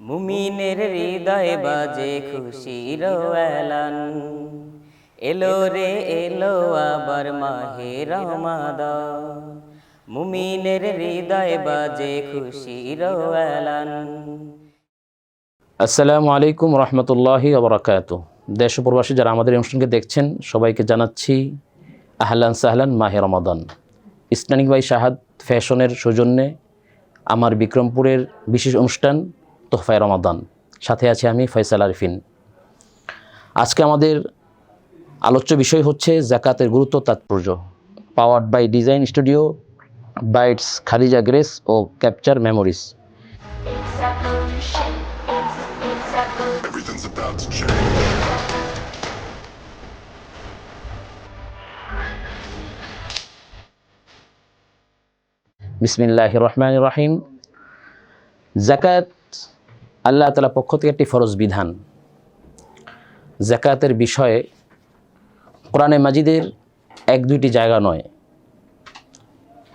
মুমিনের হৃদয় বাজে খুশির এলান এলো রে, এলো আবার মাহে রমাদান। মুমিনের হৃদয় বাজে খুশির এলান আসসালামু আলাইকুম রহমতুল্লাহি ওবরাকাত দেশ প্রবাসী যারা আমাদের অনুষ্ঠানকে দেখছেন, সবাইকে জানাচ্ছি আহলান সাহলান মাহে রমাদান। ইসলামিক বাই শাহাদ ফ্যাশনের সৌজন্যে আমার বিক্রমপুরের বিশেষ অনুষ্ঠান তোহফায় রমাদান। সাথে আছি আমি ফয়সাল আরিফিন। আজকে আমাদের আলোচ্য বিষয় হচ্ছে জাকাতের গুরুত্ব তাৎপর্য। Powered by design studio bytes খালিজা grace ও ক্যাপচার মেমোরিজ. বিসমিল্লাহ রহমান রাহিম জাকাত আল্লাহ তালা পক্ষ থেকে একটি ফরজ বিধান। জাকাতের বিষয়ে কোরআনে মাজিদের এক দুইটি জায়গা নয়,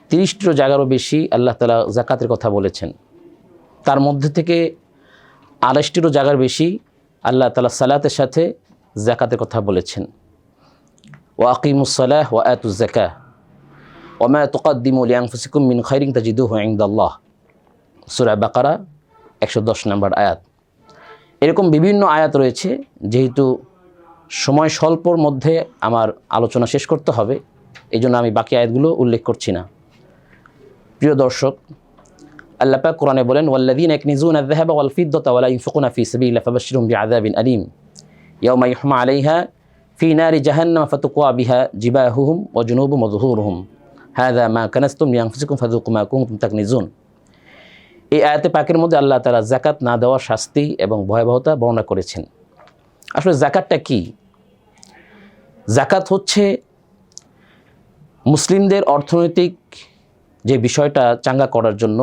তিরিশটিরও জায়গারও বেশি আল্লাহ তালা জাকাতের কথা বলেছেন। তার মধ্যে থেকে আড়াইশটিরও জায়গার বেশি আল্লাহ তালা সালাতের সাথে জাকাতের কথা বলেছেন। ও আকিমুসালাহ ও আতুজাকা ওমা তোকাদ্দিমু লিয়াংফুসিকুম মিন খাইরিং তাজিদুহু ইনদাল্লাহ। সূরা বাকারা একশো দশ নম্বর আয়াত। এরকম বিভিন্ন আয়াত রয়েছে, যেহেতু সময় স্বল্পর মধ্যে আমার আলোচনা শেষ করতে হবে এই জন্য আমি বাকি আয়াতগুলো উল্লেখ করছি না। প্রিয় দর্শক, আল্লাহ পাক কোরআনে বলেন, ওয়াল্লাযীন ইয়াকনিজুনা আয-যাহাবা ওয়াল ফিদ্দাতা ওয়া লা ইউনফিকুনা ফী সাবিলিল্লাহি ফাবাশশিরহুম বিআযাবিন আলীম। ইয়াওমা ইউহমা আলাইহা ফী নারি জাহান্নাম ফাতুকওয়া বিহা জিবাহুহুম ওয়া ওয়া যুহুরুহুম। হাদা মা কানাস্তুম লিয়ানফুসিকুম ফাযুকু মা কুনতুম তাকনিজুন। এই আয়াতে পাকের মধ্যে আল্লাহ তাআলা যাকাত না দেওয়ার শাস্তি এবং ভয়াবহতা বর্ণনা করেছেন। আসলে যাকাতটা কি? জাকাত হচ্ছে মুসলিমদের অর্থনৈতিক যে বিষয়টা চাঙ্গা করার জন্য,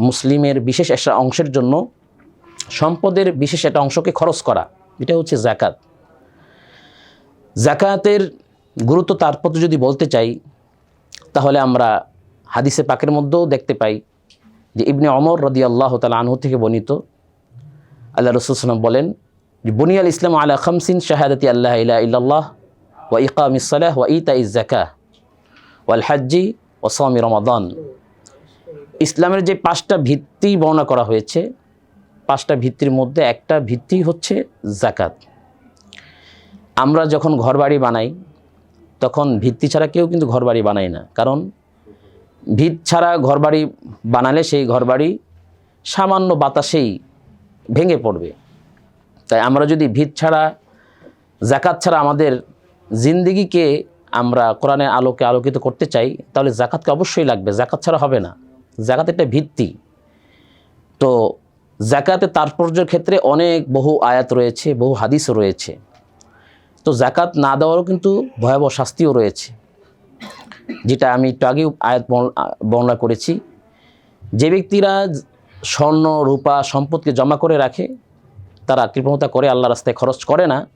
মুসলিমের বিশেষ একটা অংশের জন্য, সম্পদের বিশেষ একটা অংশকে খরচ করা। এটা হচ্ছে জাকাত জাকাতের গুরুত্ব তাৎপর্য যদি বলতে চাই, তাহলে আমরা হাদিসে পাকের মধ্যেও দেখতে পাই যে ইবনে অমর রদি আল্লাহ তালা আনহু থেকে বর্ণিত, আল্লাহ রসুলাম বলেন যে বুনিয়াল ইসলাম আলা খামসিন শাহাদাতি আল্লাহ ইলা ইল্লাল্লাহ ওয়া ইকাম ইসালাহ ওয়া ইতা ইজ জাকা ওয়াল হাজ্জি ও সামি রমাদান। ইসলামের যে পাঁচটা ভিত্তি বর্ণনা করা হয়েছে, পাঁচটা ভিত্তির মধ্যে একটা ভিত্তি হচ্ছে জাকাত আমরা যখন ঘরবাড়ি বানাই, তখন ভিত্তি ছাড়া কেউ কিন্তু ঘরবাড়ি বানায় না। কারণ ভিত ছাড়া ঘরবাড়ি বানালে সেই ঘরবাড়ি সামান্য বাতাসেই ভেঙে পড়বে। তাই আমরা যদি ভিত ছাড়া, জাকাত ছাড়া আমাদের জিন্দিগিকে আমরা কোরআনের আলোকে আলোকিত করতে চাই, তাহলে জাকাতকে অবশ্যই লাগবে। জাকাত ছাড়া হবে না। জাকাত একটা ভিত্তি। তো জাকাতের তাৎপর্যের ক্ষেত্রে অনেক বহু আয়াত রয়েছে, বহু হাদিসও রয়েছে। তো জাকাত না দেওয়ারও কিন্তু ভয়াবহ শাস্তিও রয়েছে। যেটা আমি একটু আগেও আয়াত বর্ণ- বর্ণনা করেছি। যে ব্যক্তিরা স্বর্ণ, রূপা, সম্পদকে জমা করে রাখে, তারা কৃপণতা করে আল্লাহ রাস্তায় খরচ করে না।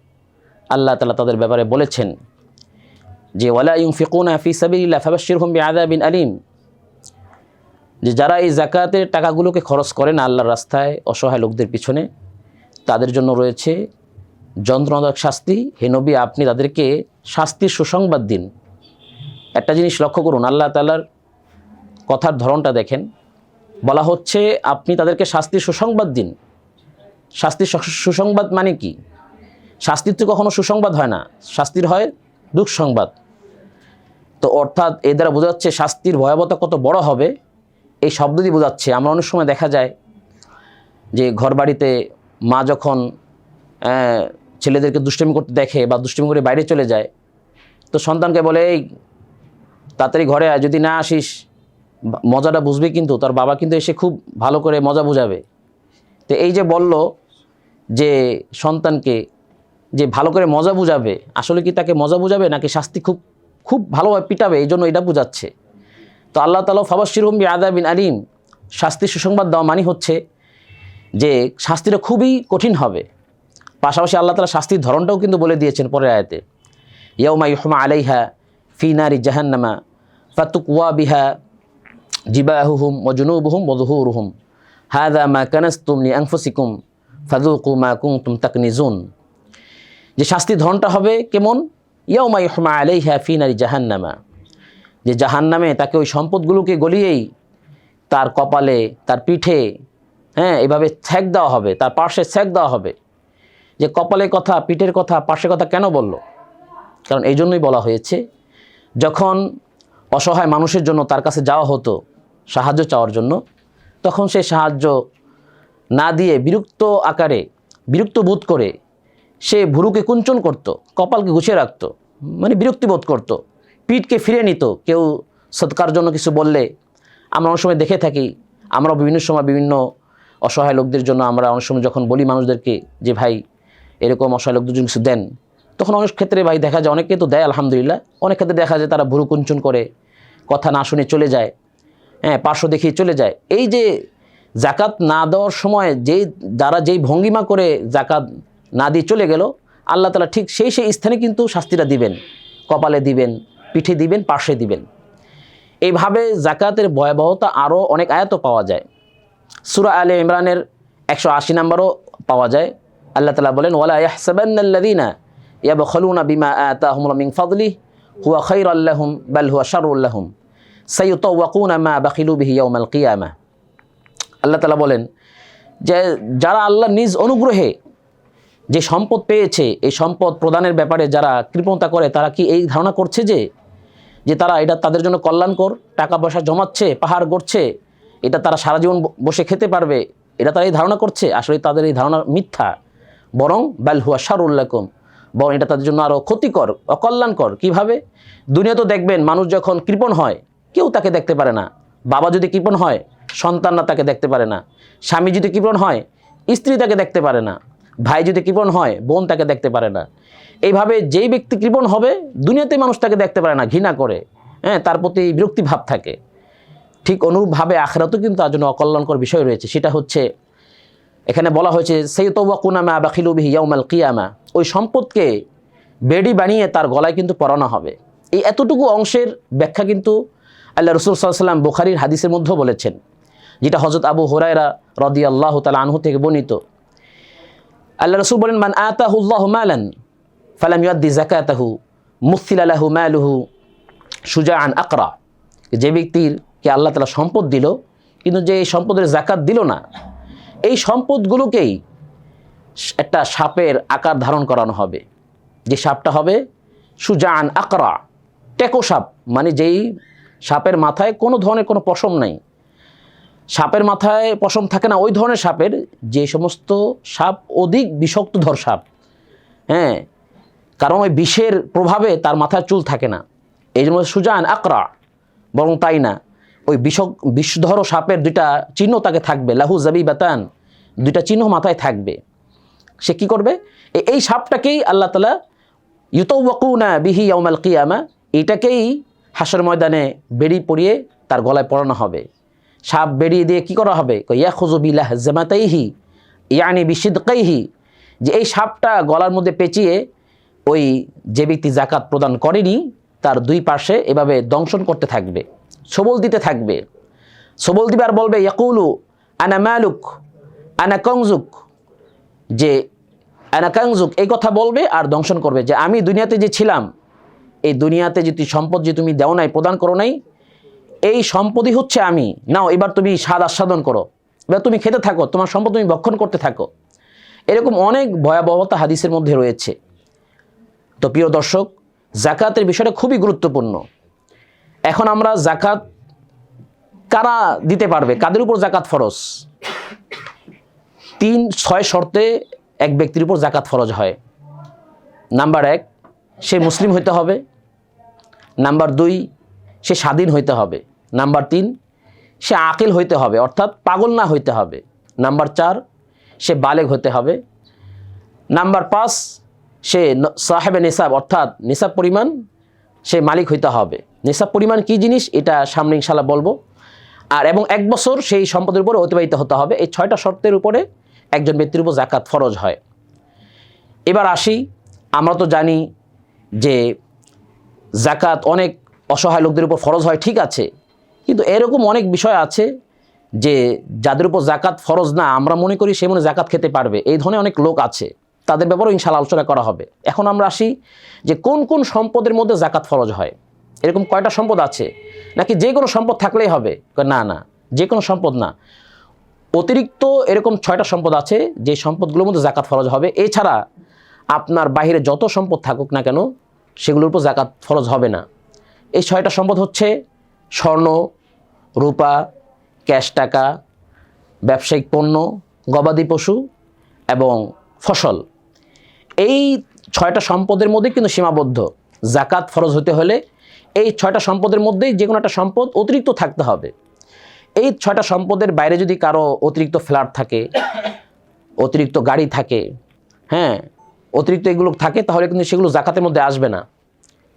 আল্লাহ তালা তাদের ব্যাপারে বলেছেন যে, ওয়ালা ইউং ফিকুনা ফি সাবিল্লা ফাবাশির হুম আদাবিন আলিম। যে যারা এই জাকাতের টাকাগুলোকে খরচ করে না আল্লাহর রাস্তায়, অসহায় লোকদের পিছনে, তাদের জন্য রয়েছে যন্ত্রণাদায়ক শাস্তি। হে নবী, আপনি তাদেরকে শাস্তির সুসংবাদ দিন। একটা জিনিস লক্ষ্য করুন, আল্লাহ তালার কথার ধরনটা দেখেন। বলা হচ্ছে আপনি তাদেরকে শাস্তির সুসংবাদ দিন। শাস্তির সুসংবাদ মানে কি? শাস্তির তো কখনো সুসংবাদ হয় না। শাস্তির হয় দুঃসংবাদ তো অর্থাৎ এ দ্বারা বোঝা যাচ্ছে শাস্তির ভয়াবহতা কত বড় হবে, এই শব্দ দিয়ে বোঝাচ্ছে। আমরা অনেক সময় দেখা যায় যে ঘর বাড়িতে মা যখন ছেলেদেরকে দুষ্টমি করতে দেখে বা দুষ্টমি করে বাইরে চলে যায়, তো সন্তানকে বলে, এই তাড়াতাড়ি ঘরে আয়, যদি না আসিস মজাটা বুঝবে কিন্তু, তার বাবা কিন্তু এসে খুব ভালো করে মজা বুঝাবে। তো এই যে বলল যে সন্তানকে যে ভালো করে মজা বুঝাবে, আসলে কি তাকে মজা বুঝাবে নাকি শাস্তি খুব খুব ভালোভাবে পিটাবে? এই জন্য এটা বুঝাচ্ছে। তো আল্লাহ তালা ফাবাসির হুম্বি আদাবিন আলিম, শাস্তির সুসংবাদ দেওয়া মানে হচ্ছে যে শাস্তিটা খুবই কঠিন হবে। পাশাপাশি আল্লাহ তালা শাস্তির ধরনটাও কিন্তু বলে দিয়েছেন পরের আয়াতে। ইয়ৌমা ইহমা আলাইহা ফি নারি জাহান্নামা ফাতুক ওয়া বিহা জিবাহুহুম ও জুনুবহুম ও জুহুরুহুম হাদা মা কানাস তুমনি আংফসিকুম ফাদুকু মা কুং তুম তাকনিজুন। যে শাস্তি ধরনটা হবে কেমন? ইয়াউমা ইহমা আলাইহা ফি নারি জাহান্নামা। যে জাহান্নামে তাকে ওই সম্পদগুলোকে গলিয়েই তার কপালে, তার পিঠে হ্যাঁ এভাবে ছ্যাক দেওয়া হবে, তার পার্শ্বে ছ্যাক দেওয়া হবে। যে কপালের কথা, পিঠের কথা, পার্শ্বের কথা কেন বলল? কারণ এই জন্যই বলা হয়েছে, যখন অসহায় মানুষের জন্য তার কাছে যাওয়া হতো সাহায্য চাওয়ার জন্য, তখন সে সাহায্য না দিয়ে বিরক্ত আকারে, বিরক্ত বোধ করে সে ভুরুকে কুঞ্চন করত, কপালকে গুছিয়ে রাখতো মানে বিরক্তি বোধ করতো, পিঠকে ফিরে নিত। কেউ সৎকার জন্য কিছু বললে আমরা অনেক সময় দেখে থাকি, আমরা বিভিন্ন সময় বিভিন্ন অসহায় লোকদের জন্য আমরা অনেক সময় যখন বলি মানুষদেরকে যে, ভাই, এরকম অসহায় লোকদের জন্য কিছু দেন, তখন অনেক ক্ষেত্রে ভাই দেখা যায় অনেকে তো দেয় আলহামদুলিল্লাহ, অনেক ক্ষেত্রে দেখা যায় তারা ভুরু কুঞ্চন করে কথা না শুনে চলে যায় হ্যাঁ পার্শ্ব দেখিয়ে চলে যায়। এই যে জাকাত না দেওয়ার সময় যেই যারা যেই ভঙ্গিমা করে জাকাত না দিয়ে চলে গেল, আল্লাহ তালা ঠিক সেই সেই স্থানে কিন্তু শাস্তিটা দিবেন। কপালে দিবেন, পিঠে দিবেন, পার্শ্বে দিবেন। এইভাবে জাকাতের ভয়াবহতা আরও অনেক আয়াতও পাওয়া যায়। সুরা আলে ইমরানের একশো আশি নম্বরও পাওয়া যায়। আল্লাহ তালা বলেন, ওয়ালা ইয়াহসাবান্নাল্লাযীনা ইয়াবখালুনা বিমা আতাহুমুল্লাহ মিন ফাদলি হুয়া খায়রাল্লাহুম বাল হুয়া শাররুল্লাহুম আল্লাহ তালা বলেন, যে যারা আল্লাহ নিজ অনুগ্রহে যে সম্পদ পেয়েছে, এই সম্পদ প্রদানের ব্যাপারে যারা কৃপণতা করে, তারা কি এই ধারণা করছে যে যে তারা এটা তাদের জন্য কল্যাণকর টাকা পয়সা জমাচ্ছে, পাহাড় গড়ছে, এটা তারা সারা জীবন বসে খেতে পারবে, এটা তারা এই ধারণা করছে? আসলে তাদের এই ধারণা মিথ্যা। বরং, বাল হুয়া শারুল্লাকুম বরং এটা তাদের জন্য আরও ক্ষতিকর, অকল্যাণকর। কীভাবে? দুনিয়া তো দেখবেন, মানুষ যখন কৃপণ হয় কেউ তাকে দেখতে পারে না। বাবা যদি কৃপণ হয়, সন্তানরা তাকে দেখতে পারে না। স্বামী যদি কৃপণ হয়, স্ত্রী তাকে দেখতে পারে না। ভাই যদি কৃপণ হয়, বোন তাকে দেখতে পারে না। এইভাবে যেই ব্যক্তি কৃপণ হবে, দুনিয়াতে মানুষ তাকে দেখতে পারে না, ঘৃণা করে। হ্যাঁ তার প্রতি বিরক্তি ভাব থাকে। ঠিক অনুরূপভাবে আখরাতও কিন্তু তার জন্য অকল্যাণকর বিষয় রয়েছে। সেটা হচ্ছে, এখানে বলা হয়েছে সেই তওয়াকুনামা বাখিলুবিহি ইয়াউমাল কিয়ামা। ওই সম্পদকে বেডি বানিয়ে তার গলায় কিন্তু পরানো হবে। এই এতটুকু অংশের ব্যাখ্যা কিন্তু আল্লাহ রসুল সাল্লাম বুখারির হাদিসের মধ্যেও বলেছেন, যেটা হজরত আবু হুরায়রা রদি আল্লাহ তালা আনহু থেকে বর্ণিত। আল্লাহ রসুল বলেন, মান আতাহুল্লাহ মালান, ফালাম ইয়াদ্দি জাকাতাহু মুসিল আলাহু মালুহু সুজা আন আকরা। যে ব্যক্তির কে আল্লাহ তালা সম্পদ দিল, কিন্তু যে এই সম্পদের জাকাত দিল না, এই সম্পদগুলোকেই একটা সাপের আকার ধারণ করানো হবে। যে সাপটা হবে সুজান আকরা, টেকো সাপ মানে যেই সাপের মাথায় কোনো ধরনের কোনো পশম নাই। সাপের মাথায় পশম থাকে না, ওই ধরনের সাপের যে সমস্ত সাপ অধিক বিষাক্তধর সাপ হ্যাঁ কারণ ওই বিষের প্রভাবে তার মাথায় চুল থাকে না। এই জন্য সুজান আকরা, বরং তাই না, ওই বিষ বিষধর সাপের দুইটা চিহ্ন তাকে থাকবে, লাহু জাবি বাতান দুইটা চিহ্ন মাথায় থাকবে। সে কি করবে? এই সাপটাকেই আল্লাহ তালা ইউতওয়াকুনা বিহি ইয়াউমাল কিয়ামা, এটাকেই হাসর ময়দানে বেড়ি পরিয়ে তার গলায় পরানো হবে। সাপ বেরিয়ে দিয়ে কি করা হবে? ইয়া খুজুবিল্লাহ জামাতাইহি, ইয়ানি বিশিদকাইহি। যে এই সাপটা গলার মধ্যে পেঁচিয়ে ওই যে ব্যক্তি জাকাত প্রদান করেনি, তার দুই পাশে এভাবে দংশন করতে থাকবে, সবল দিতে থাকবে। সবল দিবার বলবে, ইয়াকুলু, আনা মালুক, আনা কংজুক যে আনাকাংজুক এই কথা বলবে আর দংশন করবে। যে, আমি দুনিয়াতে যে ছিলাম এই দুনিয়াতে যে তুই সম্পদ যে তুমি দেও নাই, প্রদান করো নাই, এই সম্পদই হচ্ছে আমি। নাও, এবার তুমি স্বাদ আস্বাদন করো। এবার তুমি খেতে থাকো, তোমার সম্পদ তুমি ভক্ষণ করতে থাকো। এরকম অনেক ভয়াবহতা হাদিসের মধ্যে রয়েছে। তো প্রিয় দর্শক জাকাতের বিষয়টা খুবই গুরুত্বপূর্ণ। এখন আমরা জাকাত কারা দিতে পারবে? কাদের উপর জাকাত ফরজ? তিন, ছয় শর্তে এক ব্যক্তির উপর জাকাত ফরজ হয়। নাম্বার এক, সে মুসলিম হইতে হবে। নাম্বার দুই, সে স্বাধীন হইতে হবে। নাম্বার তিন, সে আকিল হইতে হবে, অর্থাৎ পাগল না হইতে হবে। নাম্বার চার, সে বালেগ হতে হবে। নাম্বার পাঁচ, সে সাহেবে নিসাব, অর্থাৎ নিসাব পরিমাণ, সে মালিক হইতে হবে। নিসাব পরিমাণ কি জিনিস? এটা সামনে ইনশাল্লাহ বলব। আর এবং এক বছর সেই সম্পদের উপরে অতিবাহিত হতে হবে। এই ছয়টা শর্তের উপরে একজন ব্যক্তির উপর জাকাত ফরজ হয়। এবার আসি, আমরা তো জানি যে জাকাত অনেক অসহায় লোকদের উপর ফরজ হয়, ঠিক আছে। কিন্তু এরকম অনেক বিষয় আছে যে যাদের উপর জাকাত ফরজ না, আমরা মনে করি সে মনে জাকাত খেতে পারবে। এই ধরনের অনেক লোক আছে। তাদের ব্যাপারেও ইনশাল আলোচনা করা হবে। এখন আমরা আসি যে কোন কোন সম্পদের মধ্যে জাকাত ফরজ হয়। এরকম কয়টা সম্পদ আছে? নাকি যে কোনো সম্পদ থাকলেই হবে? না না, যে কোনো সম্পদ না। অতিরিক্ত এরকম ছয়টা সম্পদ আছে যে সম্পদগুলোর মধ্যে জাকাত ফরজ হবে। এছাড়া আপনার বাইরে যত সম্পদ থাকুক না কেন সেগুলোর উপর জাকাত ফরজ হবে না। এই ছয়টা সম্পদ হচ্ছে স্বর্ণ, রূপা, ক্যাশ টাকা, ব্যবসায়িক পণ্য, গবাদি পশু এবং ফসল। এই ছয়টা সম্পদের মধ্যে কিন্তু সীমাবদ্ধ। জাকাত ফরজ হতে হলে এই ছয়টা সম্পদের মধ্যেই যে কোনো একটা সম্পদ অতিরিক্ত থাকতে হবে। এই ছয়টা সম্পদের বাইরে যদি কারও অতিরিক্ত ফ্ল্যাট থাকে, অতিরিক্ত গাড়ি থাকে হ্যাঁ অতিরিক্ত এগুলো থাকে, তাহলে কিন্তু সেগুলো জাকাতের মধ্যে আসবে না।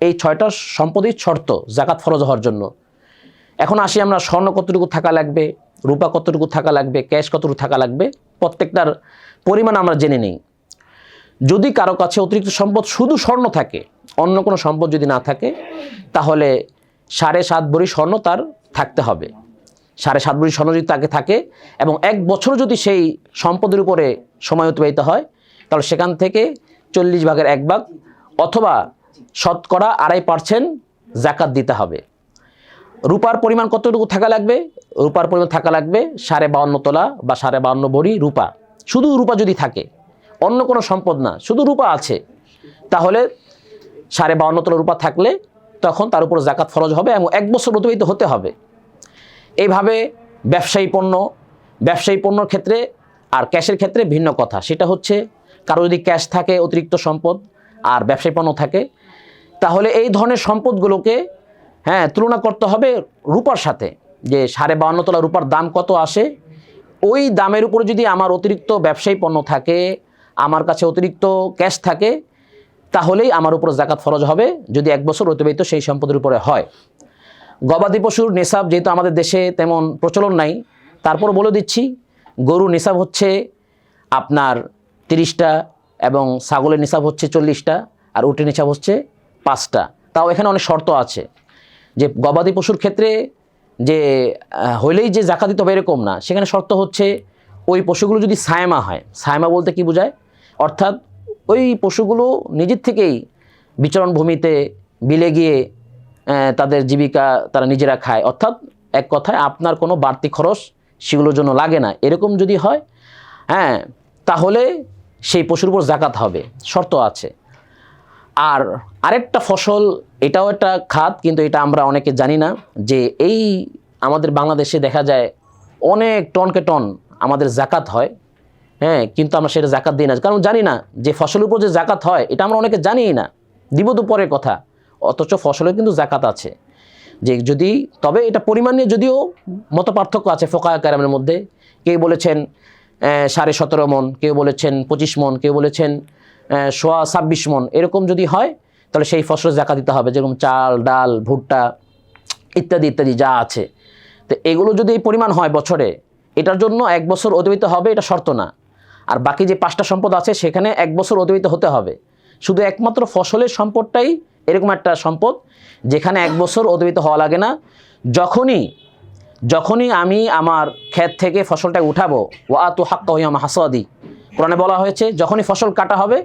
এই ছয়টা সম্পদই শর্ত, জাকাত ফরজ হওয়ার জন্য। এখন আসি আমরা, স্বর্ণ কতটুকু থাকা লাগবে, রূপা কতটুকু থাকা লাগবে, ক্যাশ কতটুকু থাকা লাগবে, প্রত্যেকটার পরিমাণ আমরা জেনে নিই। যদি কারও কাছে অতিরিক্ত সম্পদ শুধু স্বর্ণ থাকে, অন্য কোনো সম্পদ যদি না থাকে, তাহলে সাড়ে সাত ভরি স্বর্ণ তার থাকতে হবে। সাড়ে সাত ভরি স্বর্ণ যদি তাকে থাকে এবং এক বছর যদি সেই সম্পদের উপরে সময় অতিবাহিত হয়, তাহলে সেখান থেকে চল্লিশ ভাগের এক ভাগ, অথবা শতকরা আড়াই পার্সেন্ট জাকাত দিতে হবে। রূপার পরিমাণ কতটুকু থাকা লাগবে? রূপার পরিমাণ থাকা লাগবে সাড়ে বাউন্ন তোলা বা সাড়ে বাউন্ন ভরি রূপা। শুধু রূপা যদি থাকে, অন্য কোনো সম্পদ না, শুধু রূপা আছে, তাহলে সাড়ে বাউন্ন তোলা রূপা থাকলে তখন তার উপর জাকাত ফরজ হবে এবং এক বছর অতিবাহিত হতে হবে। এইভাবে ব্যবসায়ী পণ্য, ব্যবসায়ী পণ্যর ক্ষেত্রে আর ক্যাশের ক্ষেত্রে ভিন্ন কথা। সেটা হচ্ছে কারও যদি ক্যাশ থাকে, অতিরিক্ত সম্পদ আর ব্যবসায়ী পণ্য থাকে, তাহলে এই ধরনের সম্পদগুলোকে হ্যাঁ তুলনা করতে হবে রূপার সাথে। যে সাড়ে বাউন্ন তোলা রূপার দাম কত আসে? ওই দামের উপরে যদি আমার অতিরিক্ত ব্যবসায়ী পণ্য থাকে, আমার কাছে অতিরিক্ত ক্যাশ থাকে, তাহলেই আমার উপর জাকাত ফরজ হবে। যদি এক বছর অতিবাহিত সেই সম্পদের উপরে হয়। গবাদি পশুর নেশাব যেহেতু আমাদের দেশে তেমন প্রচলন নাই, তারপর বলে দিচ্ছি গরু নেশাব হচ্ছে আপনার তিরিশটা এবং ছাগলের নিসাব হচ্ছে চল্লিশটা আর উটের নিসাব হচ্ছে পাঁচটা। তাও এখানে অনেক শর্ত আছে যে গবাদি পশুর ক্ষেত্রে যে হইলেই যে জাকা দিতে হবে এরকম না। সেখানে শর্ত হচ্ছে ওই পশুগুলো যদি সায়মা হয়, সায়মা বলতে কি বোঝায়? অর্থাৎ ওই পশুগুলো নিজের থেকেই বিচরণ ভূমিতে বিলে গিয়ে তাদের জীবিকা তারা নিজেরা খায়। অর্থাৎ এক কথায় আপনার কোনো বাড়তি খরচ সেগুলোর জন্য লাগে না। এরকম যদি হয় হ্যাঁ তাহলে সেই পশুর উপর জাকাত হবে, শর্ত আছে। আর আরেকটা ফসল, এটাও একটা খাত, কিন্তু এটা আমরা অনেকে জানি না, যে এই আমাদের বাংলাদেশে দেখা যায় অনেক টনকে টন আমাদের জাকাত হয়। হ্যাঁ কিন্তু আমরা সেটা জাকাত দিই না। কারণ জানি না যে ফসলের উপর যে জাকাত হয়, এটা আমরা অনেকে জানিই না। দিব তো পরের কথা, অথচ ফসলের কিন্তু জাকাত আছে। যে যদি, তবে এটা পরিমাণ নিয়ে যদিও মত পার্থক্য আছে ফোকা ক্যারামের মধ্যে। কে বলেছেন সাড়ে সতেরো মন, কেউ বলেছেন পঁচিশ মন, কেউ বলেছেন সোয়া ছাব্বিশ মন, এরকম যদি হয়, তাহলে সেই ফসল জাকাত দিতে হবে, যেরকম চাল, ডাল, ভুট্টা, ইত্যাদি ইত্যাদি যা আছে। তো এগুলো যদি এই পরিমাণ হয় বছরে, এটার জন্য এক বছর অতিবাহিত হবে, এটা শর্ত না। আর বাকি যে পাঁচটা সম্পদ আছে, সেখানে এক বছর অতিবাহিত হতে হবে। শুধু একমাত্র ফসলের সম্পদটাই এরকম একটা সম্পদ, যেখানে এক বছর অতিবাহিত হওয়া লাগে না। যখনই যখনই আমি আমার ক্ষেত থেকে ফসলটাকে উঠাবো ওয়া তু হাক্কা হইয়াম হাসাদি। কোরআনে বলা হয়েছে, যখনই ফসল কাটা হবে,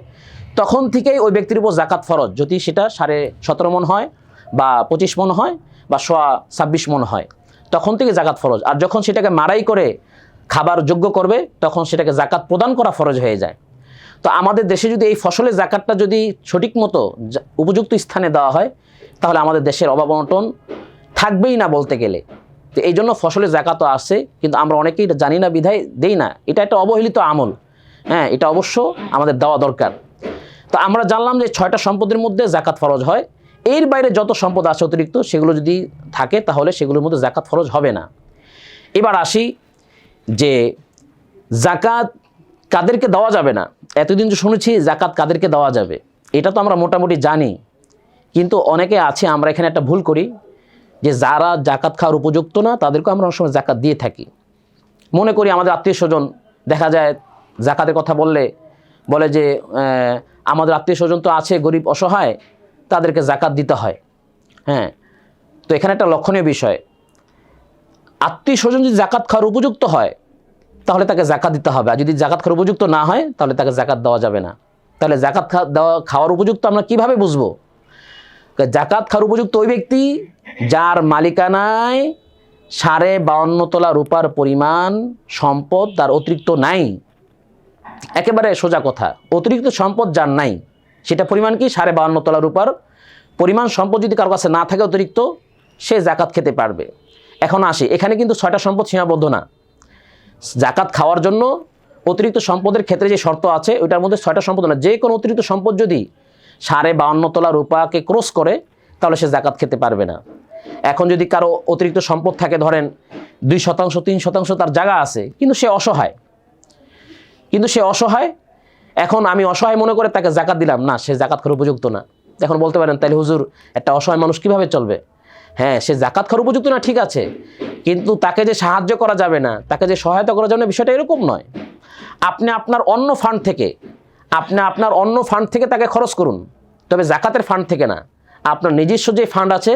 তখন থেকেই ওই ব্যক্তির উপর জাকাত ফরজ। যদি সেটা সাড়ে সতেরো মন হয় বা পঁচিশ মন হয় বা সোয়া ছাব্বিশ মন হয়, তখন থেকে জাকাত ফরজ। আর যখন সেটাকে মারাই করে খাবার যোগ্য করবে, তখন সেটাকে জাকাত প্রদান করা ফরজ হয়ে যায়। তো আমাদের দেশে যদি এই ফসলের জাকাতটা যদি সঠিক মতো উপযুক্ত স্থানে দেওয়া হয়, তাহলে আমাদের দেশের অভাব অনটন থাকবেই না বলতে গেলে। তো এই জন্য ফসলের জাকাতও আসে কিন্তু আমরা অনেকেই এটা জানি না, বিধায় দেই না। এটা একটা অবহেলিত আমল। হ্যাঁ এটা অবশ্য আমাদের দেওয়া দরকার। তো আমরা জানলাম যে ছয়টা সম্পদের মধ্যে জাকাত ফরজ হয়। এর বাইরে যত সম্পদ আছে অতিরিক্ত, সেগুলো যদি থাকে, তাহলে সেগুলোর মধ্যে জাকাত ফরজ হবে না। এবার আসি যে জাকাত কাদেরকে দেওয়া যাবে না? এতদিন তো শুনেছি, জাকাত কাদেরকে দেওয়া যাবে। এটা তো আমরা মোটামুটি জানি। কিন্তু অনেকে আছে, আমরা এখানে একটা ভুল করি। যে যারা জাকাত খাওয়ার উপযুক্ত না, তাদেরকে আমরা অনেক সময় জাকাত দিয়ে থাকি। মনে করি আমাদের আত্মীয় স্বজন, দেখা যায় জাকাতের কথা বললে, বলে যে আমাদের আত্মীয় স্বজন তো আছে, গরিব, অসহায়, তাদেরকে জাকাত দিতে হয়। হ্যাঁ তো এখানে একটা লক্ষণীয় বিষয়। আত্মীয় স্বজন যদি জাকাত খাওয়ার উপযুক্ত হয়, তাহলে তাকে জাকাত দিতে হবে। আর যদি জাকাত খাওয়ার উপযুক্ত না হয়, তাহলে তাকে জাকাত দেওয়া যাবে না। তাহলে জাকাত দেওয়া, খাওয়ার উপযুক্ত আমরা কীভাবে বুঝব? জাকাত খার উপযুক্ত ওই ব্যক্তি যার মালিকানায় সাড়ে বাউন্ন তোলা রূপার পরিমাণ সম্পদ তার অতিরিক্ত নাই। একেবারে সোজা কথা, অতিরিক্ত সম্পদ যার নাই, সেটা পরিমাণ কি? সাড়ে বাউন্ন তোলা রূপার পরিমাণ সম্পদ যদি কারও কাছে না থাকে অতিরিক্ত, সে জাকাত খেতে পারবে। এখন আসি, এখানে কিন্তু ছয়টা সম্পদ সীমাবদ্ধ না। জাকাত খাওয়ার জন্য অতিরিক্ত সম্পদের ক্ষেত্রে যে শর্ত আছে, ওইটার মধ্যে ছয়টা সম্পদ না যে কোনো অতিরিক্ত সম্পদ যদি সাড়ে বাউন্ন তোলা রূপাকে ক্রস করে, তাহলে সে জাকাত খেতে পারবে না। এখন যদি কারও অতিরিক্ত সম্পদ থাকে, ধরেন দুই শতাংশ, তিন শতাংশ তার জায়গা আছে, কিন্তু সে অসহায়। কিন্তু সে অসহায়, এখন আমি অসহায় মনে করে তাকে জাকাত দিলাম, না, সে জাকাত খাওয়ার উপযুক্ত না। এখন বলতে পারেন তাহলে হুজুর, একটা অসহায় মানুষ কীভাবে চলবে? হ্যাঁ সে জাকাত খাওয়ার উপযুক্ত না, ঠিক আছে, কিন্তু তাকে যে সাহায্য করা যাবে না, তাকে যে সহায়তা করা যাবে না, বিষয়টা এরকম নয়। আপনি আপনার অন্য ফান্ড থেকে আপনি আপনার অন্য ফান্ড থেকে তাকে খরচ করুন। তবে জাকাতের ফান্ড থেকে না। আপনার নিজস্ব যে ফান্ড আছে,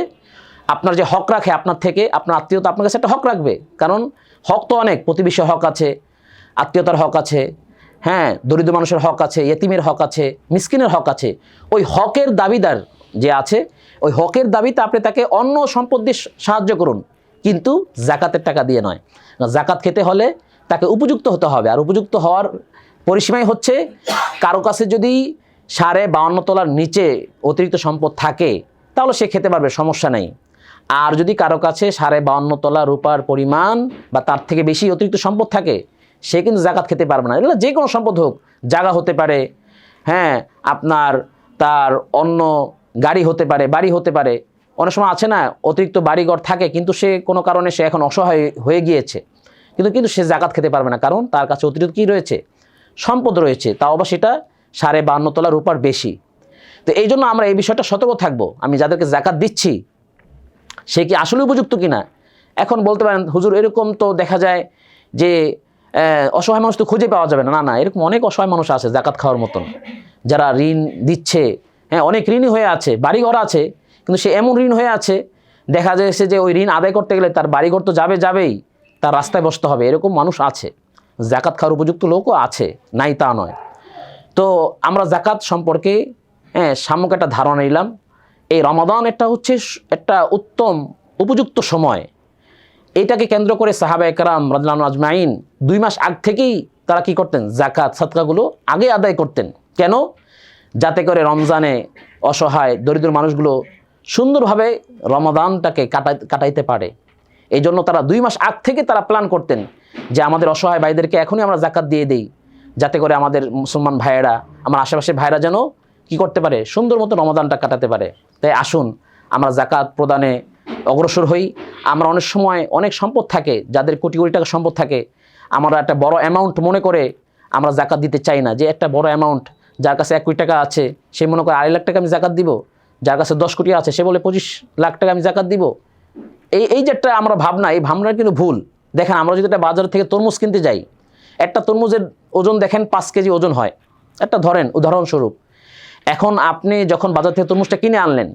আপনার যে হক রাখে আপনার থেকে, আপনার আত্মীয়তা আপনার কাছে একটা হক রাখবে। কারণ হক তো অনেক, প্রতিবেশী হক আছে, আত্মীয়তার হক আছে হ্যাঁ দরিদ্র মানুষের হক আছে, এতিমের হক আছে, মিসকিনের হক আছে। ওই হকের দাবিদার যে আছে, ওই হকের দাবিতে আপনি তাকে অন্য সম্পদ দিয়ে সাহায্য করুন। কিন্তু জাকাতের টাকা দিয়ে নয়। জাকাত খেতে হলে তাকে উপযুক্ত হতে হবে। আর উপযুক্ত হওয়ার পরিসীমাই হচ্ছে কারও কাছে যদি সাড়ে বাউন্ন তলার নিচে অতিরিক্ত সম্পদ থাকে, তাহলে সে খেতে পারবে, সমস্যা নেই। আর যদি কারও কাছে সাড়ে বাউন্ন তলা রূপার পরিমাণ বা তার থেকে বেশি অতিরিক্ত সম্পদ থাকে, সে কিন্তু জাকাত খেতে পারবে না। এগুলো যে কোনো সম্পদ হোক জায়গা হতে পারে হ্যাঁ আপনার তার অন্য গাড়ি হতে পারে, বাড়ি হতে পারে। অনেক সময় আছে না, অতিরিক্ত বাড়িঘর থাকে, কিন্তু সে কোনো কারণে সে এখন অসহায় হয়ে গিয়েছে। কিন্তু কিন্তু সে জাকাত খেতে পারবে না, কারণ তার কাছে অতিরিক্ত কী রয়েছে? সম্পদ রয়েছে, তাও আবার সেটা সাড়ে বান্ন তলা রূপার বেশি। তো এই জন্য আমরা এই বিষয়টা সতর্ক থাকব। আমি যাদেরকে জাকাত দিচ্ছি, সে কি আসলে উপযুক্ত কিনা? এখন বলতে পারেন, হুজুর, এরকম তো দেখা যায় যে অসহায় মানুষ তো খুঁজে পাওয়া যাবে না। না না, এরকম অনেক অসহায় মানুষ আছে জাকাত খাওয়ার মতন। যারা ঋণ দিচ্ছে হ্যাঁ অনেক ঋণই হয়ে আছে, বাড়িঘর আছে, কিন্তু সে এমন ঋণ হয়ে আছে, দেখা যাচ্ছে যে ওই ঋণ আদায় করতে গেলে তার বাড়িঘর তো যাবে যাবেই, তার রাস্তায় বসতে হবে, এরকম মানুষ আছে। জাকাত খাওয়ার উপযুক্ত লোকও আছে, নাই তা নয়। তো আমরা জাকাত সম্পর্কে হ্যাঁ সামুক একটা ধারণা নিলাম। এই রমাদান একটা হচ্ছে একটা উত্তম, উপযুক্ত সময়। এটাকে কেন্দ্র করে সাহাবা একরাম রাজলান আজমাইন দুই মাস আগ থেকেই তারা কি করতেন? জাকাত সাতকাগুলো আগে আদায় করতেন। কেন? যাতে করে রমজানে অসহায়, দরিদ্র মানুষগুলো সুন্দরভাবে রমাদানটাকে কাটাই, কাটাইতে পারে। এই জন্য তারা দুই মাস আগ থেকে তারা প্ল্যান করতেন যে আমাদের অসহায় ভাইদেরকে এখনই আমরা জাকাত দিয়ে দিই, যাতে করে আমাদের মুসলমান ভাইয়েরা, আমার আশেপাশে ভাইয়েরা যেন কি করতে পারে, সুন্দর মতো রমাদানটা কাটাতে পারে। তাই আসুন, আমরা জাকাত প্রদানে অগ্রসর হই। আমরা অনেক সময় অনেক সম্পদ থাকে, যাদের কোটি কোটি টাকা সম্পদ থাকে। আমরা একটা বড় অ্যামাউন্ট মনে করে আমরা জাকাত দিতে চাই না। যে একটা বড় অ্যামাউন্ট যার কাছে এক কোটি টাকা আছে, সে মনে করে আড়াই লাখ টাকা আমি জাকাত দিব, যার কাছে দশ কোটি আছে, সে বলে পঁচিশ লাখ টাকা আমি জাকাত দিব। এই এই যে একটা আমরা ভাবনা, এই ভাবনা কিন্তু ভুল। দেখেন, আমরা যদি একটা বাজার থেকে তরমুজ কিনতে যাই, একটা তরমুজের ওজন দেখেন পাঁচ কেজি ওজন হয়। একটা ধরেন, উদাহরণস্বরূপ, এখন আপনি যখন বাজার থেকে তরমুজটা কিনে আনলেন,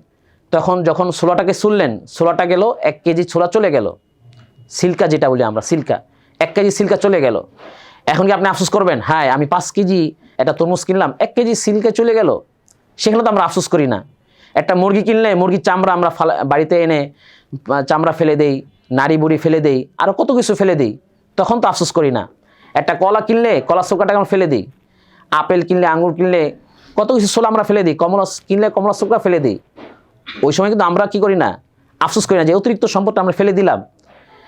তখন যখন ছোলাটাকে ছুললেন, ছোলাটা গেল, এক কেজি ছোলা চলে গেল। সিল্কা যেটা বলি আমরা, সিল্কা। এক কেজি সিল্কা চলে গেল। এখন কি আপনি আফসোস করবেন? হ্যাঁ আমি পাঁচ কেজি একটা তরমুজ কিনলাম, এক কেজি সিল্কা চলে গেল। সেখানে তো আমরা আফসোস করি না। একটা মুরগি কিনলে, মুরগির চামড়া আমরা ফালা, বাড়িতে এনে চামড়া ফেলে দেই, নাড়ি বুড়ি ফেলে দেই আরও কত কিছু ফেলে দিই, তখন তো আফসোস করি না। একটা কলা কিনলে, কলা চোকাটাকে আমরা ফেলে দিই। আপেল কিনলে, আঙুর কিনলে, কত কিছু ছোলা আমরা ফেলে দিই, কমলা কিনলে কমলা চোকা ফেলে দিই। ওই সময় কিন্তু আমরা কি করি না, আফসোস করি না যে অতিরিক্ত সম্পদটা আমরা ফেলে দিলাম।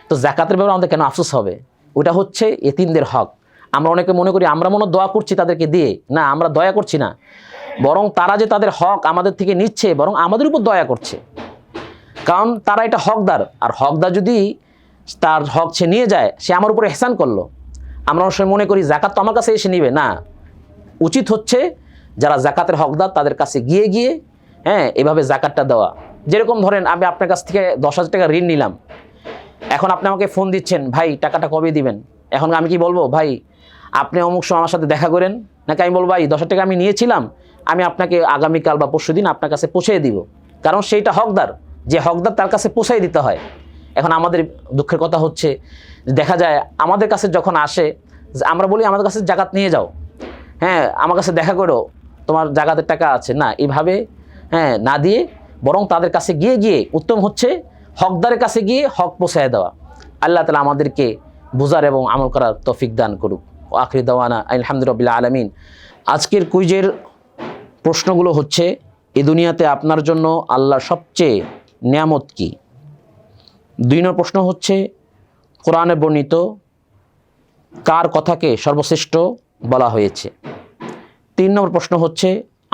তো জাকাতের ব্যাপারে আমাদের কেন আফসোস হবে? ওটা হচ্ছে এতিমদের হক। আমরা অনেকে মনে করি আমরা মনে দোয়া করছি তাদেরকে দিয়ে। না, আমরা দয়া করছি না। বরং তারা যে তাদের হক আমাদের থেকে নিচ্ছে, বরং আমাদের উপর দয়া করছে। কারণ তারা এটা হকদার। আর হকদার যদি তার হক সে নিয়ে যায়, সে আমার উপরে হেসান করল। আমরা সময় মনে করি জাকাত তো আমার কাছে এসে নিবে, না। উচিত হচ্ছে যারা জাকাতের হকদার তাদের কাছে গিয়ে গিয়ে হ্যাঁ এভাবে জাকাতটা দেওয়া। যেরকম ধরেন আমি আপনার কাছ থেকে দশ হাজার টাকা ঋণ নিলাম। এখন আপনি আমাকে ফোন দিচ্ছেন, ভাই, টাকাটা কবে দিবেন? এখন আমি কি বলব, ভাই, আপনি অমুক সময় আমার সাথে দেখা করেন। নাকি আমি বলব, ভাই, দশ হাজার টাকা আমি নিয়েছিলাম, আমি আপনাকে আগামীকাল বা পরশু দিন আপনার কাছে পৌঁছে দিব। কারণ সেইটা হকদার। যে হকদার তার কাছে পৌঁছাই দিতে হয়। এখন আমাদের দুঃখের কথা হচ্ছে, দেখা যায় আমাদের কাছে যখন আসে, আমরা বলি, আমাদের কাছে জাকাত নিয়ে যাও। হ্যাঁ আমার কাছে দেখা করো, তোমার জাকাতের টাকা আছে। না, এভাবে হ্যাঁ না দিয়ে বরং তাদের কাছে গিয়ে গিয়ে উত্তম হচ্ছে হকদারের কাছে গিয়ে হক পৌঁছায় দেওয়া। আল্লাহ তালা আমাদেরকে বুঝার এবং আমল করার তফিক দান করুক। ও আখরি দেওয়ানা আলহামদুলিল্লাহ আলমিন। আজকের কুইজের প্রশ্নগুলো হচ্ছে, এ দুনিয়াতে আপনার জন্য আল্লাহর সবচেয়ে নিয়ামত কি? দুই নম্বর প্রশ্ন হচ্ছে, কোরআনে বর্ণিত কার কথাকে সর্বশ্রেষ্ঠ বলা হয়েছে? তিন নম্বর প্রশ্ন হচ্ছে,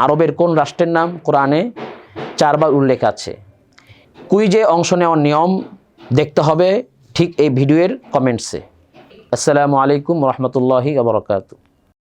আরবের কোন রাষ্ট্রের নাম কোরআনে চারবার উল্লেখ আছে? কুইজে অংশ নেওয়ার নিয়ম দেখতে হবে, ঠিক এই ভিডিওর কমেন্টসে আসসালামু আলাইকুম রহমতুল্লাহি আবরকাত